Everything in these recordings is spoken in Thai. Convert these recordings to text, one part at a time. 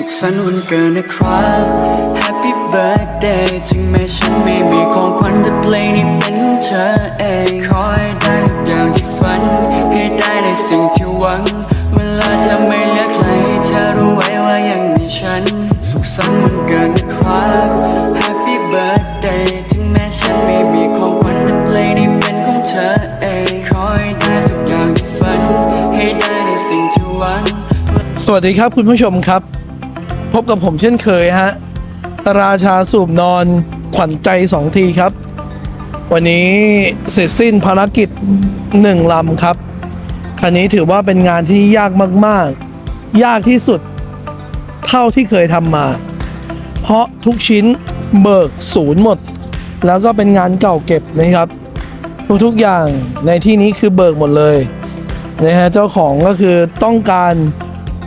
สุขสันต์วันเกิดนะครับ Happy birthday ถึงแม้ฉันไม่มีของขวัญแต่เพลงนี้เป็นของเธอเองขอให้ได้อย่างที่ฝัน ให้ได้ในสิ่งที่หวัง เวลาจะไม่เลือกใครเธอรู้ไว้ว่ายังมีฉัน สุขสันต์วันเกิดนะครับ Happy birthday ถึงแม้ฉันไม่มีของขวัญแต่เพลงนี้เป็นของเธอเองขอให้ได้ทุกอย่างที่ฝัน ให้ได้ในสิ่งที่หวังสวัสดีครับคุณผู้ชมครับ พบกับผมเช่นเคยฮะ ราชาสูบนอนขวัญใจสองทีครับ วันนี้เสร็จสิ้นภารกิจหนึ่งลำครับ คันนี้ถือว่าเป็นงานที่ยากมากๆ ยากที่สุดเท่าที่เคยทำมา เพราะทุกชิ้นเบิกศูนย์หมด แล้วก็เป็นงานเก่าเก็บนะครับ ทุกๆอย่างในที่นี้คือเบิกหมดเลยนะฮะเจ้าของก็คือต้องการ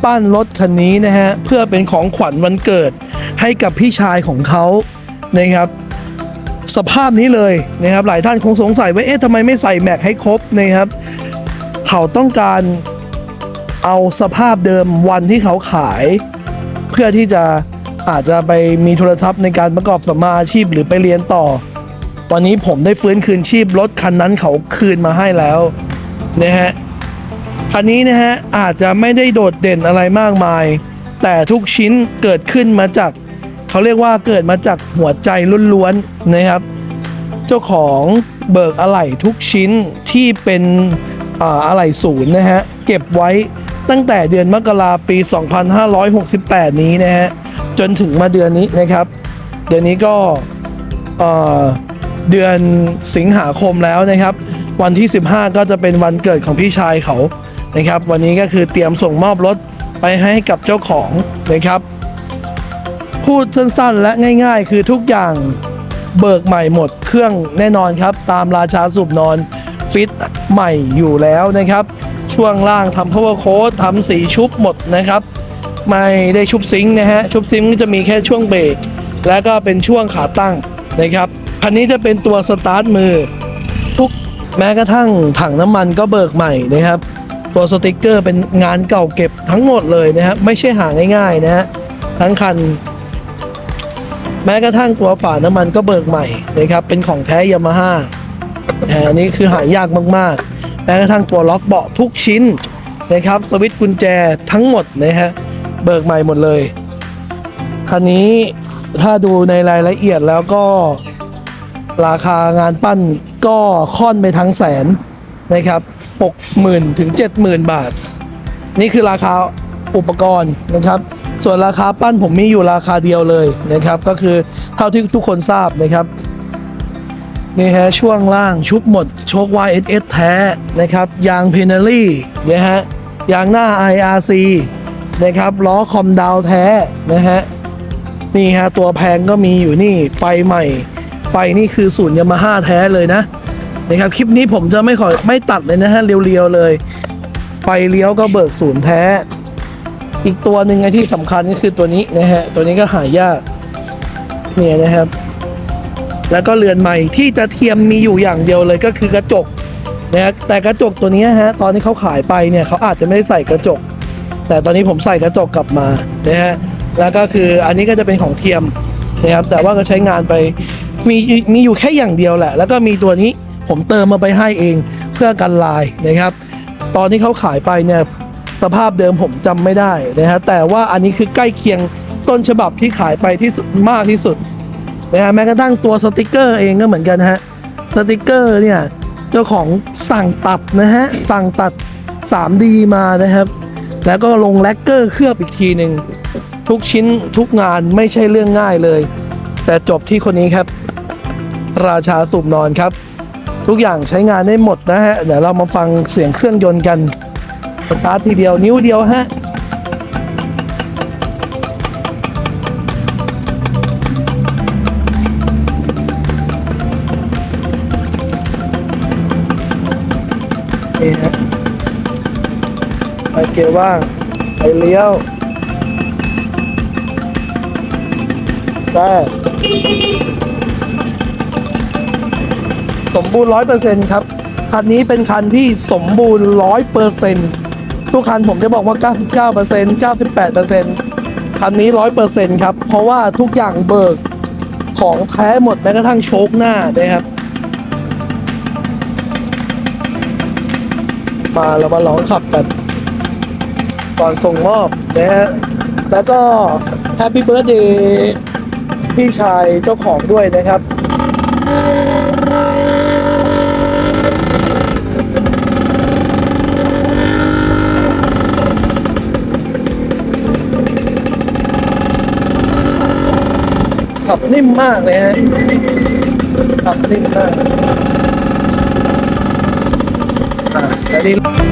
ปั้นรถคันนี้นะฮะเพื่อเป็นของขวัญวันเกิดให้กับพี่ชายของเขานะครับ สภาพนี้เลยนะครับ หลายท่านคงสงสัยว่าเอ๊ะทำไมไม่ใส่แม็กให้ครบนะครับ เขาต้องการเอาสภาพเดิมวันที่เขาขาย เพื่อที่จะอาจจะไปมีโทรทัศน์ในการประกอบสัมมาอาชีพหรือไปเรียนต่อวันนี้ผมได้ฟื้นคืนชีพรถคันนั้นเขาคืนมาให้แล้วนะฮะ คันนี้นะฮะอาจจะไม่ได้โดดเด่นอะไรมากมาย แต่ทุกชิ้นเกิดขึ้นมาจากเขาเรียกว่าเกิดมาจากหัวใจล้วนๆนะครับ เจ้าของเบิกอะไหล่ทุกชิ้นที่เป็นอ่าอะไหล่ศูนย์นะฮะเก็บไว้ตั้งแต่เดือนมกราปี 2568 นี้นะฮะจนถึงมาเดือนนี้นะครับ เดือนนี้ก็เอ่อเดือนสิงหาคมแล้วนะครับ วันที่ 15 ก็จะเป็นวันเกิดของพี่ชายเขา นะครับ วันนี้ก็คือเตรียมส่งมอบรถไปให้กับเจ้าของนะครับ พูดสั้นๆและง่าย ๆ คือทุกอย่างเบิกใหม่หมดเครื่องแน่นอนครับ ตามราชาสูบนอนฟิตใหม่อยู่แล้วนะครับ ช่วงล่างทำ power coat ทำสีชุบหมดนะครับ ไม่ได้ชุบซิงค์นะฮะชุบซิงค์จะมีแค่ช่วงเบรกแล้วก็เป็นช่วงขาตั้งนะครับคันนี้จะเป็นตัวสตาร์ทมือ ทุกแม้กระทั่งถังน้ำมันก็เบิกใหม่นะครับ ตัวสติกเกอร์เป็นงานเก่าเก็บทั้งหมดเลยนะครับไม่ใช่หาง่ายๆนะฮะทั้งคัน แม้กระทั่งตัวฝาน้ำมันก็เบิกใหม่นะครับเป็นของแท้ยามาฮ่าอันนี้คือหายากมากๆ แม้กระทั่งตัวล็อกเบาะทุกชิ้นนะครับสวิตช์กุญแจทั้งหมดนะฮะเบิกใหม่หมดเลยคันนี้ถ้าดูในรายละเอียดแล้วก็ราคางานปั้นก็ค่อนไปทั้งแสน นะครับ60,000ถึง70,000 บาท นี่คือราคาอุปกรณ์นะครับ ส่วนราคาปั้นผมมีอยู่ราคาเดียวเลยนะครับ ก็คือเท่าที่ทุกคนทราบนะครับนี่ฮะช่วงล่างชุบหมดโชค YSS แท้นะครับ ยางเพน a รี่นะฮะยางหน้า IRC นะครับล้อคอมดาวแท้นะฮะนี่ฮะตัวแพงก็มีอยู่นี่ไฟใหม่ ไฟนี่คือศูนย์ยามาฮ่าแท้เลยนะ นะครับคลิปนี้ผมจะไม่ขอไม่ตัดเลยนะฮะเรียวๆเลย ไฟเลี้ยวก็เบิกศูนย์แท้ อีกตัวหนึ่งไอ้ที่สำคัญก็คือตัวนี้นะฮะตัวนี้ก็หายากเนี่ยนะครับ แล้วก็เรือนใหม่ที่จะเทียมมีอยู่อย่างเดียวเลยก็คือกระจกนะฮะแต่กระจกตัวนี้ฮะตอนที่เขาขายไปเนี่ยเขาอาจจะไม่ได้ใส่กระจก แต่ตอนนี้ผมใส่กระจกกลับมานะฮะแล้วก็คืออันนี้ก็จะเป็นของเทียมนะครับแต่ว่าก็ใช้งานไปมีมีอยู่แค่อย่างเดียวแหละ แล้วก็มีตัวนี้ ผมเติมมาไปให้เองเพื่อกันลายนะครับ ตอนที่เขาขายไปเนี่ยสภาพเดิมผมจำไม่ได้นะฮะแต่ว่าอันนี้คือใกล้เคียงต้นฉบับที่ขายไปที่สุดมากที่สุดนะฮะแม้กระทั่งตัวสติกเกอร์เองก็เหมือนกันฮะสติกเกอร์เนี่ยเจ้าของสั่งตัดนะฮะสั่งตัด 3D มานะครับ แล้วก็ลงแลกเกอร์เคลือบอีกทีหนึ่งทุกชิ้นทุกงานไม่ใช่เรื่องง่ายเลย แต่จบที่คนนี้ครับ ราชาสูบนอนครับ ทุกอย่างใช้งานได้หมดนะฮะ เดี๋ยวเรามาฟังเสียงเครื่องยนต์กันสตาร์ททีเดียวนิ้วเดียวฮะนี่ฮะไปเกียร์ว่างไปเลี้ยวได้ สมบูรณ์ร้อยเปอร์เซ็นต์ครับคันนี้เป็นคันที่สมบูรณ์ร้อยเปอร์เซ็นต์ทุกคันผมจะบอกว่า 99เปอร์เซ็นต์98เปอร์เซ็นต์คันนี้ร้อยเปอร์เซ็นต์ครับ เพราะว่าทุกอย่างเบิกของแท้หมดแม้กระทั่งโชคหน้านะครับ มาเรามาลองขับกัน ก่อนส่งมอบนะฮะแล้วก็แฮปปี้เบิร์ดเดย์พี่ชายเจ้าของด้วยนะครับ ขับนิ่มมากเลยฮะขับนิ่มมากอะอันนี้